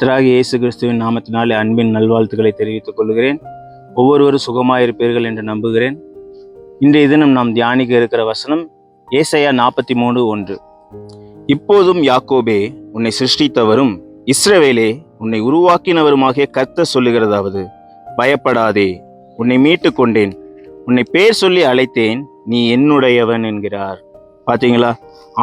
கர்த்தராக இயேசு கிறிஸ்துவின் நாமத்தினாலே அன்பின் நல்வாழ்த்துக்களை தெரிவித்துக் கொள்கிறேன். ஒவ்வொருவரும் சுகமாயிருப்பீர்கள் என்று நம்புகிறேன். இன்றைய தினம் நாம் தியானிக்க இருக்கிற வசனம் ஏசையா நாற்பத்தி மூணு ஒன்று. இப்போதும் யாக்கோபே உன்னை சிருஷ்டித்தவரும் இஸ்ரவேலே உன்னை உருவாக்கினவருமாகிய கர்த்த சொல்லுகிறதாவது பயப்படாதே உன்னை மீட்டு கொண்டேன். உன்னை பேர் சொல்லி அழைத்தேன் நீ என்னுடையவன் என்கிறார். பார்த்தீங்களா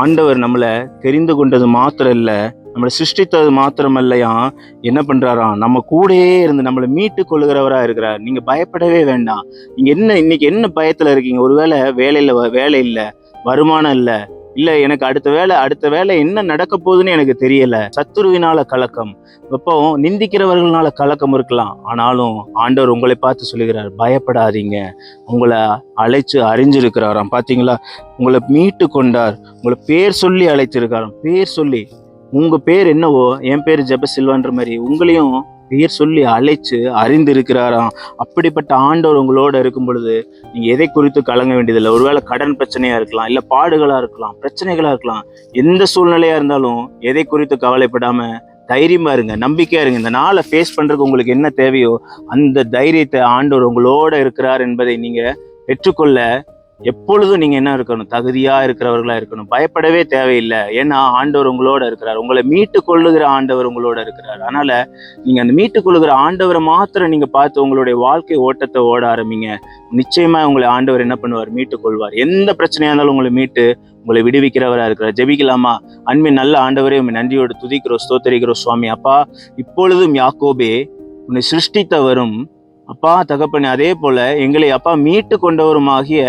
ஆண்டவர் நம்மளை தெரிந்து கொண்டது மாத்திரம் இல்லை நம்மளை சிருஷ்டித்தது மாத்திரமல்லையா? என்ன பண்ணுறாராம் நம்ம கூடயே இருந்து நம்மளை மீட்டு கொள்ளுகிறவராக இருக்கிறார். நீங்கள் பயப்படவே வேண்டாம். நீங்கள் என்ன இன்னைக்கு என்ன பயத்தில் இருக்கீங்க? ஒருவேளை வேலையில் வ- வேலை இல்லை வருமானம் இல்லை இல்லை எனக்கு அடுத்த வேலை அடுத்த வேலை என்ன நடக்க போகுதுன்னு எனக்கு தெரியல. சத்துருவினால கலக்கம். இப்போ நிந்திக்கிறவர்களால கலக்கம் இருக்கலாம். ஆனாலும் ஆண்டவர் உங்களை பார்த்து சொல்லுகிறார் பயப்படாதீங்க. உங்களை அழைச்சு அறிஞ்சிருக்கிறாராம். பார்த்தீங்களா உங்களை மீட்டு கொண்டார். உங்களை பேர் சொல்லி அழைச்சிருக்காராம் பேர் சொல்லி. உங்கள் பேர் என்னவோ? என் பேர் ஜெபசில்வான்ற மாதிரி உங்களையும் பெயர் சொல்லி அழைச்சு அறிந்திருக்கிறாராம். அப்படிப்பட்ட ஆண்டவர் உங்களோட இருக்கும் பொழுது நீங்கள் எதை குறித்து கலங்க வேண்டியதில்லை. ஒருவேளை கடன் பிரச்சனையாக இருக்கலாம் இல்லை பாடுகளாக இருக்கலாம் பிரச்சனைகளாக இருக்கலாம் எந்த சூழ்நிலையாக இருந்தாலும் எதை குறித்து கவலைப்படாமல் தைரியமாக இருங்க நம்பிக்கையாக இருங்க. இந்த நாளை ஃபேஸ் பண்ணுறதுக்கு உங்களுக்கு என்ன தேவையோ அந்த தைரியத்தை ஆண்டவர் உங்களோட இருக்கிறார் என்பதை நீங்கள் பெற்றுக்கொள்ள எப்பொழுதும் நீங்க என்ன இருக்கணும்? தகுதியா இருக்கிறவர்களா இருக்கணும். பயப்படவே தேவையில்லை. ஏன்னா ஆண்டவர் உங்களோட இருக்கிறார். உங்களை மீட்டு கொள்ளுகிற ஆண்டவர் உங்களோட இருக்கிறார். அதனால நீங்க அந்த மீட்டு கொள்ளுகிற ஆண்டவரை மாத்திரம் நீங்க பார்த்து உங்களுடைய வாழ்க்கை ஓட்டத்தை ஓட ஆரம்பிங்க. நிச்சயமா உங்களை ஆண்டவர் என்ன பண்ணுவார்? மீட்டு கொள்வார். எந்த பிரச்சனையா இருந்தாலும் உங்களை மீட்டு உங்களை விடுவிக்கிறவரா இருக்கிறார். ஜெபிக்கலாமா? அன்பின் நல்ல ஆண்டவரே உண்மை நன்றியோடு துதிக்கிறோம் ஸ்தோத்தரிக்கிறோம் சுவாமி. அப்பா இப்பொழுதும் யாக்கோபே உன்னை சிருஷ்டித்தவரும் அப்பா தகப்பனே அதே போல எங்களை அப்பா மீட்டு கொண்டவருமாகிய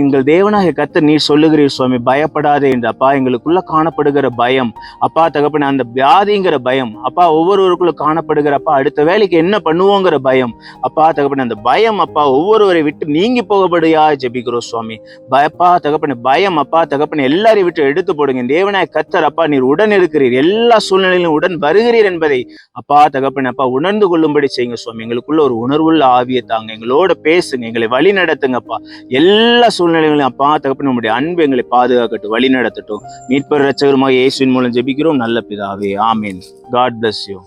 எங்கள் தேவனாகிய கர்த்தர் நீர் சொல்லுகிறீர் சுவாமி. பயப்படாதே என்று அப்பா எங்களுக்குள்ள காணப்படுகிற பயம். அப்பா தகப்பனே அந்த வியாதிங்கிற பயம். அப்பா ஒவ்வொருவருக்குள்ள காணப்படுகிற அப்பா அடுத்த வேலைக்கு என்ன பண்ணுவோங்கிற பயம். அப்பா தகப்பனே அந்த பயம் அப்பா ஒவ்வொருவரை விட்டு நீங்கி போகபடியா ஜெபிக்கிறோம் சுவாமி. பயப்பா தகப்பனே பயம் அப்பா தகப்பனே எல்லாரையும் விட்டு எடுத்து போடுங்க. தேவனாய கத்தர் அப்பா நீர் உடன் இருக்கிறீர். எல்லா சூழ்நிலையிலும் உடன் வருகிறீர் என்பதை அப்பா தகப்பனே அப்பா உணர்ந்து கொள்ளும்படி செய்யுங்க சுவாமி. எங்களுக்குள்ள ஒரு உணர்வு உணர்வுள்ள ஆவியை தாங்க எங்களோட பேசுங்க எங்களை வழி நடத்துங்கப்பா. எல்லா சூழ்நிலைகளையும் அப்பா தகப்பனே நம்முடைய அன்பு எங்களை பாதுகாக்கட்டும் வழி நடத்தட்டும். மீட்பர் ரச்சகருமாக இயேசுவின் மூலம் ஜெபிக்கிறோம். நல்ல பிதாவே ஆமீன். God bless you